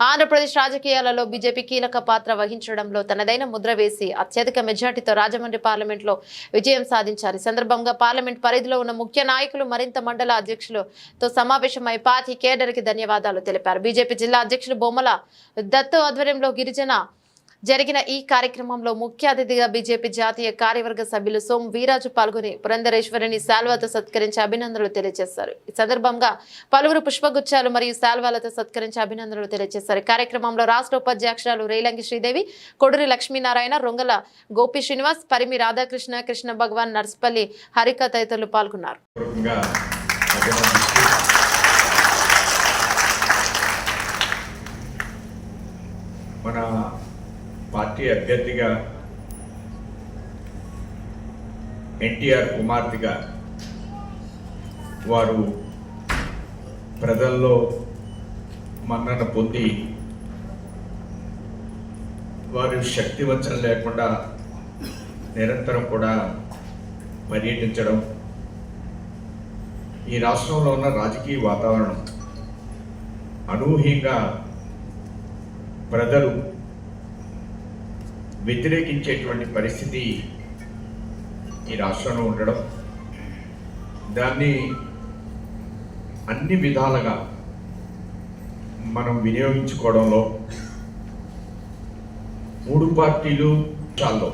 ఆంధ్రప్రదేశ్ రాజకీయాలలో బీజేపీ కీలక పాత్ర వహించడంలో తనదైన ముద్ర వేసి అత్యధిక మెజార్టీతో రాజమండ్రి పార్లమెంట్లో విజయం సాధించారు. సందర్భంగా పార్లమెంట్ పరిధిలో ఉన్న ముఖ్య నాయకులు మరింత మండల అధ్యక్షులతో సమావేశమై పార్టీ కేడర్కి ధన్యవాదాలు తెలిపారు. బీజేపీ జిల్లా అధ్యక్షులు బొమ్మల దత్తు ఆధ్వర్యంలో గిరిజన జరిగిన ఈ కార్యక్రమంలో ముఖ్య అతిథిగా బీజేపీ జాతీయ కార్యవర్గ సభ్యులు సోమ్ వీరాజు పాల్గొని పురంధరేశ్వరిని శాల్వాతో సత్కరించి అభినందనలు తెలియజేశారు. ఈ సందర్భంగా పలువురు పుష్పగుచ్చాలు మరియు శాల్వాలతో సత్కరించి అభినందనలు తెలియజేశారు. కార్యక్రమంలో రాష్ట్ర ఉపాధ్యక్షురాలు రేలంగి శ్రీదేవి కొడురి లక్ష్మీనారాయణ రొంగల గోపి శ్రీనివాస్ పరిమి రాధాకృష్ణ కృష్ణ భగవాన్ నర్సిపల్లి హరిక తదితరులు పాల్గొన్నారు. పార్టీ అభ్యర్థిగా ఎన్టీఆర్ కుమార్తెగా వారు ప్రజల్లో మన్నన పొంది వారు శక్తివంచన లేకుండా నిరంతరం కూడా పర్యటించడం ఈ రాష్ట్రంలో ఉన్న రాజకీయ వాతావరణం అనూహ్యంగా ప్రజలు వ్యతిరేకించేటువంటి పరిస్థితి ఈ రాష్ట్రంలో ఉండడం. దాన్ని అన్ని విధాలుగా మనం వినియోగించుకోవడంలో మూడు పార్టీలు చాల్లో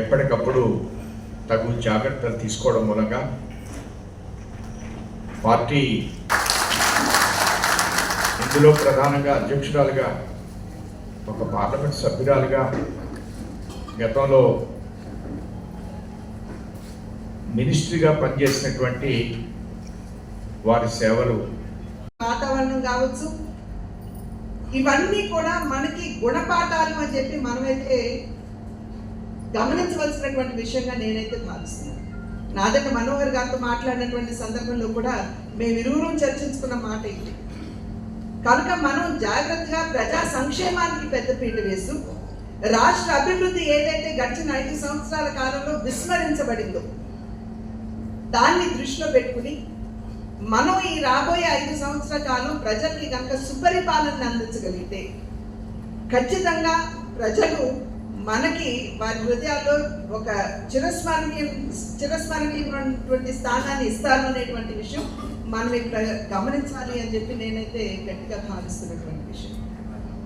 ఎప్పటికప్పుడు తగు జాగ్రత్తలు తీసుకోవడం మూలంగా పార్టీ ఇందులో ప్రధానంగా అధ్యక్షురాలుగా ఒక పార్లమెంట్ సభ్యురాలుగా గతంలో మినిస్ట్రీగా పనిచేసినటువంటి వారి సేవలు వాతావరణం కావచ్చు. ఇవన్నీ కూడా మనకి గుణపాఠాలు అని చెప్పి మనమైతే గమనించవలసినటువంటి విషయంగా నేనైతే భావిస్తున్నాను. నాదట మనోహర్ గారితో మాట్లాడినటువంటి సందర్భంలో కూడా మేము ఇరువురు చర్చించుకున్న మాట ఇది. కనుక మనం జాగ్రత్తగా ప్రజా సంక్షేమానికి పెద్దపీట వేస్తూ రాష్ట్ర అభివృద్ధి ఏదైతే గడిచిన ఐదు సంవత్సరాల కాలంలో విస్మరించబడిందో దాన్ని దృష్టిలో పెట్టుకుని మనం ఈ రాబోయే ఐదు సంవత్సరాల కాలం ప్రజల్ని కనుక సుపరిపాలన అందించగలిగితే ఖచ్చితంగా ప్రజలు మనకి వారి హృదయాల్లో ఒక చిరస్మరణీయం చిరస్మరణీయమైనటువంటి స్థానాన్ని ఇస్తారు అనేటువంటి విషయం మనం ఇక్కడ గమనించాలి అని చెప్పి నేనైతే గట్టిగా భావిస్తున్నటువంటి విషయం.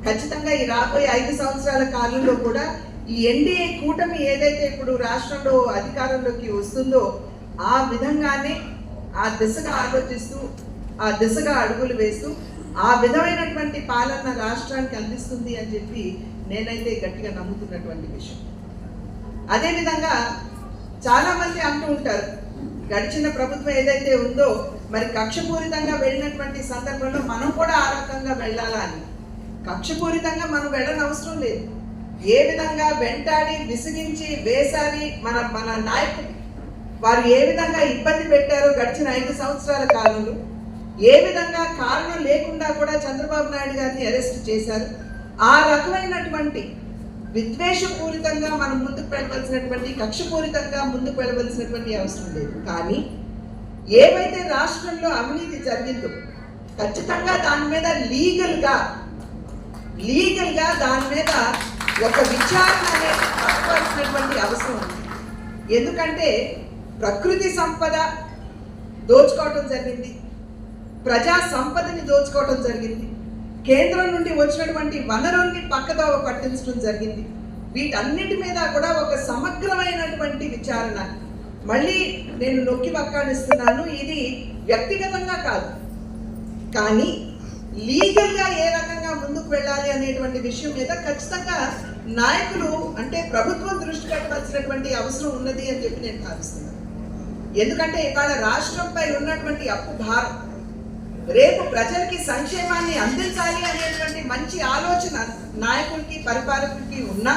ఖచ్చితంగా ఈ రాబోయే ఐదు సంవత్సరాల కాలంలో కూడా ఈ ఎన్డీఏ కూటమి ఏదైతే ఇప్పుడు రాష్ట్రంలో అధికారంలోకి వస్తుందో ఆ విధంగానే ఆ దిశగా ఆలోచిస్తూ ఆ దిశగా అడుగులు వేస్తూ ఆ విధమైనటువంటి పాలన రాష్ట్రానికి అందిస్తుంది అని చెప్పి నేనైతే గట్టిగా నమ్ముతున్నటువంటి విషయం. అదేవిధంగా చాలా మంది అంటూ ఉంటారు గడిచిన ప్రభుత్వం ఏదైతే ఉందో మరి కక్షపూరితంగా వెళ్ళినటువంటి సందర్భంలో మనం కూడా ఆ రకంగా వెళ్ళాలా అని. కక్షపూరితంగా మనం వెళ్ళని అవసరం లేదు. ఏ విధంగా వెంటాడి విసిగించి వేసారి మన మన నాయకులు? వారు ఏ విధంగా ఇబ్బంది పెట్టారో గడిచిన ఐదు సంవత్సరాల కాలంలో? ఏ విధంగా కారణం లేకుండా కూడా చంద్రబాబు నాయుడు గారిని అరెస్ట్ చేశారు? ఆ రకమైనటువంటి విద్వేషపూరితంగా మనం ముందుకు వెళ్ళవలసినటువంటి కక్షపూరితంగా ముందుకు వెళ్ళవలసినటువంటి అవసరం లేదు. కానీ ఏవైతే రాష్ట్రంలో అవినీతి జరిగిందో ఖచ్చితంగా దాని మీద లీగల్గా లీగల్గా దాని మీద ఒక విచారణ అనేది పట్టుకోవాల్సినటువంటి అవసరం ఉంది. ఎందుకంటే ప్రకృతి సంపద దోచుకోవటం జరిగింది. ప్రజా సంపదని దోచుకోవటం జరిగింది. కేంద్రం నుండి వచ్చినటువంటి వనరుల్ని పక్కదోవ పట్టించడం జరిగింది. వీటన్నిటి మీద కూడా ఒక సమగ్రమైనటువంటి విచారణ. మళ్ళీ నేను నొక్కి వక్కాడిస్తున్నాను ఇది వ్యక్తిగతంగా కాదు. కానీ లీగల్గా ఏ రకంగా ముందుకు వెళ్ళాలి అనేటువంటి విషయం మీద ఖచ్చితంగా నాయకులు అంటే ప్రభుత్వం దృష్టి పెట్టవలసినటువంటి అవసరం ఉన్నది అని చెప్పి నేను భావిస్తున్నాను. ఎందుకంటే ఇవాళ రాష్ట్రంపై ఉన్నటువంటి అప్పు భారం రేపు ప్రజలకి సంక్షేమాన్ని అందించాలి అనేటువంటి మంచి ఆలోచన నాయకులకి పరిపాలకులకి ఉన్న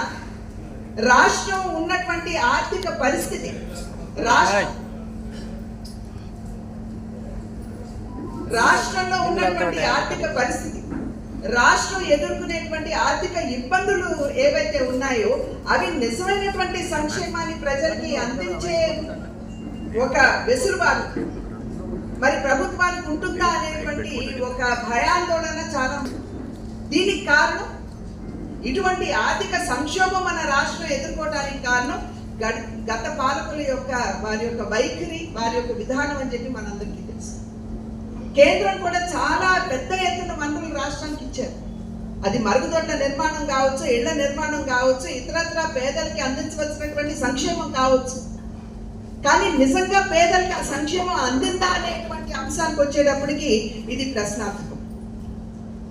రాష్ట్రం ఉన్నటువంటి ఆర్థిక పరిస్థితి రాష్ట్రం రాష్ట్రంలో ఉన్నటువంటి ఆర్థిక పరిస్థితి రాష్ట్రం ఎదుర్కొనేటువంటి ఆర్థిక ఇబ్బందులు ఏవైతే ఉన్నాయో అవి నిజమైనటువంటి సంక్షేమాన్ని ప్రజలకి అందించే ఒక వెసులుబాటు మరి ప్రభుత్వానికి ఉంటుందా అనేటువంటి ఒక భయాందోళన చాలా. దీనికి కారణం ఇటువంటి ఆర్థిక సంక్షోభం మన రాష్ట్రం ఎదుర్కోవడానికి కారణం గత పాలకుల యొక్క వారి యొక్క వైఖరి వారి యొక్క విధానం అని చెప్పి మనందరికీ కేంద్రం కూడా చాలా పెద్ద ఎత్తున వనరులు రాష్ట్రానికి ఇచ్చారు. అది మరుగుదొడ్ల నిర్మాణం కావచ్చు ఇళ్ళ నిర్మాణం కావచ్చు ఇతరత్ర పేదలకి అందించవలసినటువంటి సంక్షేమం కావచ్చు. కానీ నిజంగా పేదలకి ఆ సంక్షేమం అందిందా అనేటువంటి అంశానికి వచ్చేటప్పటికి ఇది ప్రశ్నార్థకం.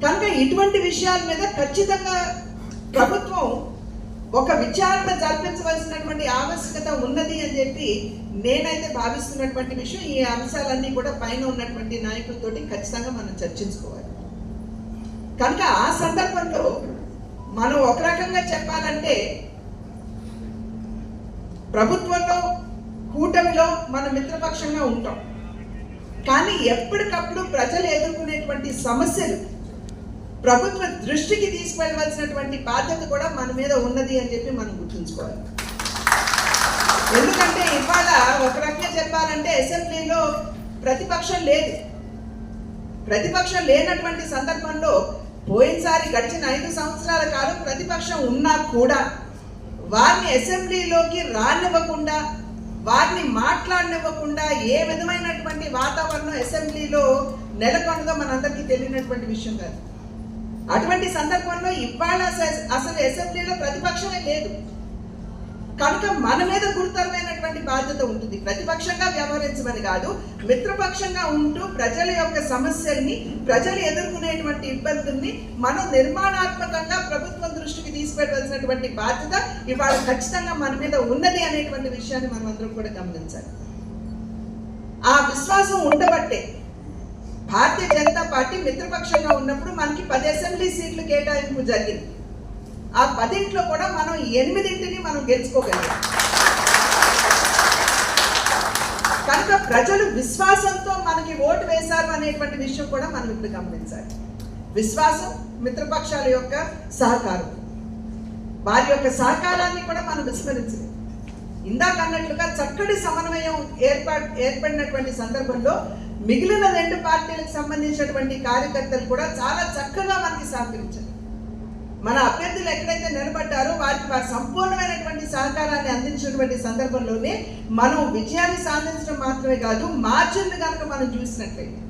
కనుక ఇటువంటి విషయాల మీద ఖచ్చితంగా ప్రభుత్వం ఒక విచారణ జరిపించవలసినటువంటి ఆవశ్యకత ఉన్నది అని చెప్పి నేనైతే భావిస్తున్నటువంటి విషయం. ఈ అంశాలన్నీ కూడా పైన ఉన్నటువంటి నాయకులతోటి ఖచ్చితంగా మనం చర్చించుకోవాలి. కనుక ఆ సందర్భంలో మనం ఒక రకంగా చెప్పాలంటే ప్రభుత్వంలో కూటమిలో మన మిత్రపక్షంగా ఉంటాం. కానీ ఎప్పటికప్పుడు ప్రజలు ఎదుర్కొనేటువంటి సమస్యలు ప్రభుత్వ దృష్టికి తీసుకెళ్ళవలసినటువంటి బాధ్యత కూడా మన మీద ఉన్నది అని చెప్పి మనం గుర్తుంచుకోవాలి. ఎందుకంటే ఇవాళ ఒక రకంగా చెప్పాలంటే అసెంబ్లీలో ప్రతిపక్షం లేదు. ప్రతిపక్షం లేనటువంటి సందర్భంలో పోయినసారి గడిచిన ఐదు సంవత్సరాల కాలం ప్రతిపక్షం ఉన్నా కూడా వారిని అసెంబ్లీలోకి రానివ్వకుండా వారిని మాట్లాడనివ్వకుండా ఏ విధమైనటువంటి వాతావరణం అసెంబ్లీలో నెలకొండదో మనందరికీ తెలియనటువంటి విషయం కాదు. అటువంటి సందర్భంలో ఇవాళ అసలు అసెంబ్లీలో ప్రతిపక్షమే లేదు. కనుక మన మీద గురుతరమైనటువంటి బాధ్యత ఉంటుంది. ప్రతిపక్షంగా వ్యవహరించమని కాదు మిత్రపక్షంగా ఉంటూ ప్రజల యొక్క సమస్యల్ని ప్రజలు ఎదుర్కొనేటువంటి ఇబ్బందుల్ని మనం నిర్మాణాత్మకంగా ప్రభుత్వం దృష్టికి తీసుకెళ్ళవలసినటువంటి బాధ్యత ఇవాళ ఖచ్చితంగా మన మీద ఉన్నది అనేటువంటి విషయాన్ని మనం అందరం కూడా గమనించాలి. ఆ విశ్వాసం ఉండబట్టే భారతీయ జనతా పార్టీ మిత్రపక్షంగా ఉన్నప్పుడు మనకి పది అసెంబ్లీ సీట్లు కేటాయింపు జరిగింది. ఆ పదింట్లో కూడా మనం ఎనిమిదింటిని మనం గెలుచుకోగలిగాం. కనుక ప్రజలు విశ్వాసంతో మనకి ఓటు వేశారు అనేటువంటి విషయం కూడా మనం ఇప్పుడు గమనించాలి. విశ్వాసం మిత్రపక్షాల యొక్క సహకారం. వారి యొక్క సహకారాన్ని కూడా మనం విస్మరించలేదు ఇందాక అన్నట్లుగా చక్కటి సమన్వయం ఏర్పా ఏర్పడినటువంటి సందర్భంలో మిగిలిన రెండు పార్టీలకు సంబంధించినటువంటి కార్యకర్తలు కూడా చాలా చక్కగా మనకి సహకరించారు. మన అభ్యర్థులు ఎక్కడైతే నిలబడ్డారో వారికి వారి సంపూర్ణమైనటువంటి సహకారాన్ని అందించినటువంటి సందర్భంలోనే మనం విజయాన్ని సాధించడం మాత్రమే కాదు మార్జిన్ కనుక మనం చూసినట్లయితే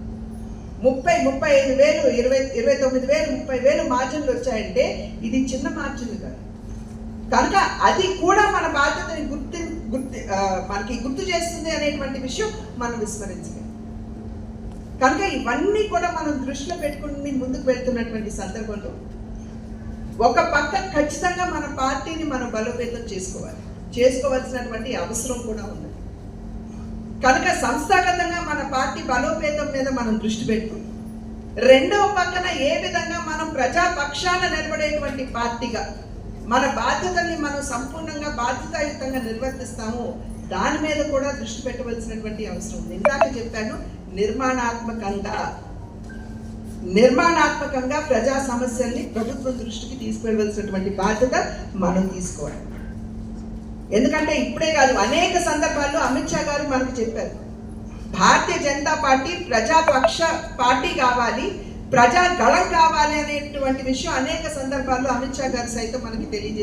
ముప్పై ముప్పై ఐదు వేలు ఇరవై ఇరవై తొమ్మిది వేలు ముప్పై వేలు మార్జిన్లు వచ్చాయంటే ఇది చిన్న మార్జిన్లు కాదు. కనుక అది కూడా మన బాధ్యతని గుర్తి గుర్తు మనకి గుర్తు చేస్తుంది అనేటువంటి విషయం మనం విస్మరించలేం కనుక ఇవన్నీ కూడా మనం దృష్టిలో పెట్టుకుని ముందుకు వెళ్తున్నటువంటి సందర్భంలో ఒక పక్క ఖచ్చితంగా మన పార్టీని మనం బలోపేతం చేసుకోవాలి. చేసుకోవాల్సినటువంటి అవసరం కూడా ఉంది. కనుక సంస్థాగతంగా మన పార్టీ బలోపేతం మీద మనం దృష్టి పెట్టు రెండవ పక్కన ఏ విధంగా మనం ప్రజాపక్షాన నిలబడేటువంటి పార్టీగా మన బాధ్యతల్ని మనం సంపూర్ణంగా బాధ్యతాయుతంగా నిర్వర్తిస్తాము దాని మీద కూడా దృష్టి పెట్టవలసినటువంటి అవసరం ఉంది. ఇందాక చెప్పాను నిర్మాణాత్మకంగా నిర్మాణాత్మకంగా ప్రజా సమస్యల్ని ప్రభుత్వం దృష్టికి తీసుకెళ్ళవలసినటువంటి బాధ్యత మనం తీసుకోవాలి. ఎందుకంటే ఇప్పుడే కాదు అనేక సందర్భాల్లో అమిత్ షా గారు మనకు చెప్పారు భారతీయ జనతా పార్టీ ప్రజాపక్ష పార్టీ కావాలి ప్రజా గళం కావాలి అనేటువంటి విషయం అనేక సందర్భాల్లో అమిత్ షా గారు సైతం మనకి తెలియజేస్తారు